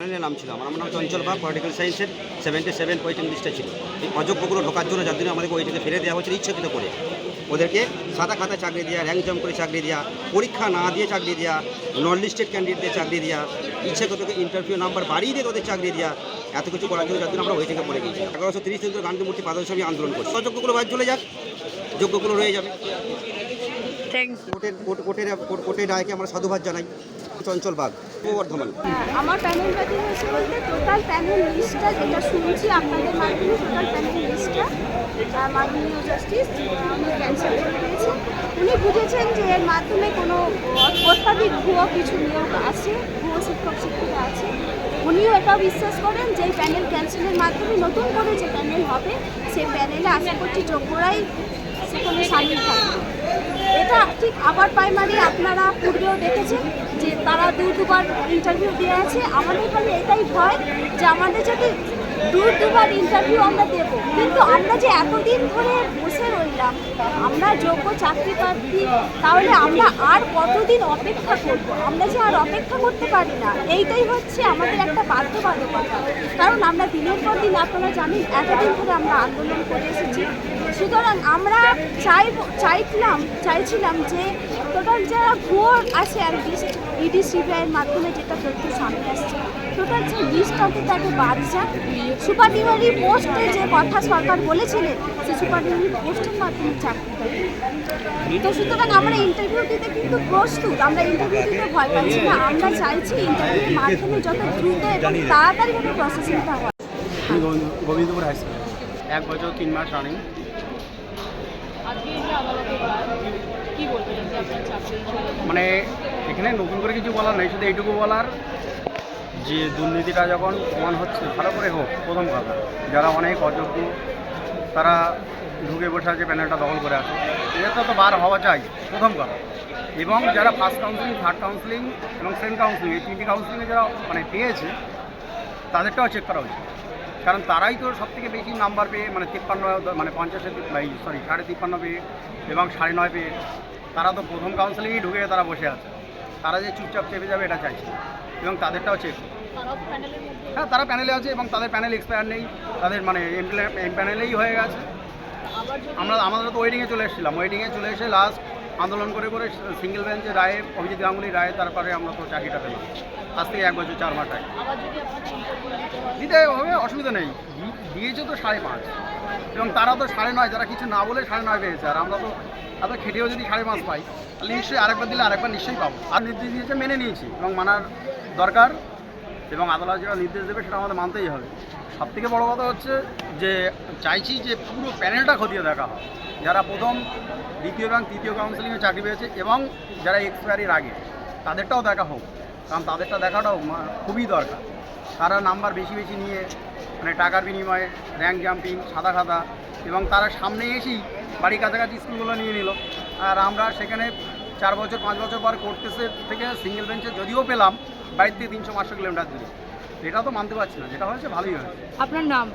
নাম ছিল। আমার নাম চঞ্চল বাগ পলিটিক্যাল সায়েন্সের সেভেন্টি সেভেন পঁয়তাল্লিশটা ছিল। এই অযোগ্যগুলো ঢোকার জন্য যার জন্য আমাদেরকে ওইটাকে ফেলে দেওয়া হয়েছিল ইচ্ছাকৃত করে। ওদেরকে সাদা খাতা চাকরি দেওয়া র্যাঙ্ক জাম্প করে চাকরি দেওয়া পরীক্ষা না দিয়ে চাকরি দেওয়া নন লিস্টেড ক্যান্ডিডেটদের চাকরি দেওয়া ইচ্ছাকৃত ইন্টারভিউ নাম্বার বাড়িয়ে দিয়ে ওদের চাকরি দেওয়া এত কিছু করার জন্য যার জন্য আমরা ওই থেকে পড়ে গেছি এগারোশো তিরিশ দিন ধরে গান্ধী মূর্তি পাদর্শী আন্দোলন করছি। অযোগ্যগুলো বাদ চলে যাক। যোগ্যগুলো রয়ে যাবে। কোর্টের কোর্ট- কোর্টের কোর্টের রায়কে আমরা সাধুবাদ জানাই। চঞ্চল পূর্ব বর্ধমান হ্যাঁ, আমার প্যানেল বাকি হয়েছে বলতে টোটাল প্যানেল লিস্টটা যেটা শুনছি আপনাদের মাধ্যমে টোটাল প্যানেল লিস্টটা মাননীয় জাস্টিস উনি ক্যান্সেল করে দিয়েছেন। উনি বুঝেছেন যে এর মাধ্যমে কোনো অত্যাধিক ভুয়ো কিছু নিয়োগ আছে ভুয়ো শিক্ষক শিক্ষিকা আছে। উনিও এটা বিশ্বাস করেন যে প্যানেল ক্যান্সেলের মাধ্যমে নতুন করে যে প্যানেল হবে সেই প্যানেলে আশা করছি যোগ্যরাই সেখানে সামিল থাকবে ঠিক আবার প্রাইমারি আপনারা পূর্বেও দেখেছেন যে তারা দু দুবার ইন্টারভিউ দিয়ে আছে। আমাদের খালি এটাই ভয় যে আমাদের যদি দু দুবার ইন্টারভিউ আমরা দেব। কিন্তু আমরা যে এতদিন ধরে বসে রইলাম, আমরা যোগ্য চাকরি প্রার্থী, তাহলে আমরা আর কতদিন অপেক্ষা করব? আমরা যে আর অপেক্ষা করতে পারি না, এইটাই হচ্ছে আমাদের একটা বাধ্যবাধকতা। কারণ আমরা দিনের পর দিন, আপনারা জানেন, এতদিন ধরে আমরা আন্দোলন করে এসেছি। সুতরাং আমরা চাই চাইছিলাম চাইছিলাম যে টোটাল যারা ভুয়ো আছে আর লিস্ট ইডি সিবিআইয়ের মাধ্যমে যেটা তথ্য সামনে আসছে টোটাল যে লিস্টটাকে তাকে বাদ যাক। সুপারডিভারি পোস্টে যে কথা সরকার বলেছিলেন সে সুপারডিভারি পোস্টের মাধ্যমে চাকরি তো সুতরাং আমরা ইন্টারভিউ দিতে কিন্তু প্রস্তুত আমরা ইন্টারভিউ দিতে ভয় পাচ্ছি না। আমরা চাইছি ইন্টারভিউর মাধ্যমে যত দ্রুত এবং তাড়াতাড়িভাবে প্রসেসিংটা হয়। গোবিন্দপুর হাই স্কুল এক বছর তিন মাস রানিং মানে এখানে নতুন করে কিছু বলার নেই, শুধু এইটুকু বলার যে দুর্নীতিটা যখন প্রমাণ হচ্ছে, ভালো করে হোক, প্রথম কথা। যারা অনেক অযোগ্য, তারা ঢুকে বসে আছে প্যানেলটা দখল করে আছে। এটা তো বার হওয়া চাই, প্রথম কথা। এবং যারা ফার্স্ট কাউন্সিলিং থার্ড কাউন্সিলিং এবং সেকেন্ড কাউন্সিলিং এই তিনটি কাউন্সিলিংয়ে যারা মানে পেয়েছে, তাদেরটাও চেক করা উচিত। কারণ তারাই তো সব থেকে বেশি নাম্বার পেয়ে মানে তিপ্পান্ন মানে পঞ্চাশে সরি সাড়ে তিপ্পান্ন পেয়ে এবং সাড়ে নয় পেয়ে। তারা তো প্রথম কাউন্সিলিংই ঢুকে তারা বসে আছে। তারা যে চুপচাপ চেপে যাবে এটা চাইছে এবং তাদেরটাও চেক হ্যাঁ তারা প্যানেলে আছে এবং তাদের প্যানেল এক্সপায়ার নেই। তাদের মানে এম প্যানেলেই হয়ে গেছে। আমরা আমাদের তো ওয়েটিংয়ে চলে এসেছিলাম। ওয়েটিংয়ে চলে এসে লাস্ট আন্দোলন করে করে সিঙ্গেল বেঞ্চে রায়ে, অভিজিৎ গাঙ্গুলি রায়ে তারপরে আমরা তো চাকরিটা পেলাম। আজ থেকে এক বছর, চার মাস দিতে হবে, অসুবিধা নেই। দিয়েছে তো সাড়ে পাঁচ। এবং তারা তো সাড়ে নয়, যারা কিছু না বলে সাড়ে নয় পেয়েছে। আর আমরা তো এত খেটেও যদি সাড়ে পাঁচ পাই, তাহলে নিশ্চয়ই আরেকবার দিলে আরেকবার নিশ্চয়ই পাবো। আর নির্দেশ দিয়েছে, মেনে নিয়েছি। এবং মানার দরকার এবং আদালত যেটা নির্দেশ দেবে, সেটা আমাদের মানতেই হবে। সব থেকে বড়ো কথা হচ্ছে যে, চাইছি যে পুরো প্যানেলটা খতিয়ে দেখা হয়। যারা প্রথম দ্বিতীয় এবং তৃতীয় কাউন্সিলিংয়ে চাকরি পেয়েছে এবং যারা এক্সপায়ারির আগে তাদেরটাও দেখা হোক। কারণ তাদেরটা দেখাটাও খুবই দরকার। তারা নাম্বার বেশি বেশি নিয়ে মানে টাকার বিনিময়ে র্যাঙ্ক জাম্পিং সাদা খাতা এবং তারা সামনে এসেই বাড়ির কাছাকাছি স্কুলগুলো নিয়ে নিল। আর আমরা সেখানে চার বছর পাঁচ বছর পর করতেছে থেকে সিঙ্গেল বেঞ্চে যদিও পেলাম বাড়ির থেকে তিনশো পাঁচশো কিলোমিটার দূরে। এটা তো মানতে পারছি না যেটা হয়েছে ভালোই হয়েছে। আপনার নাম?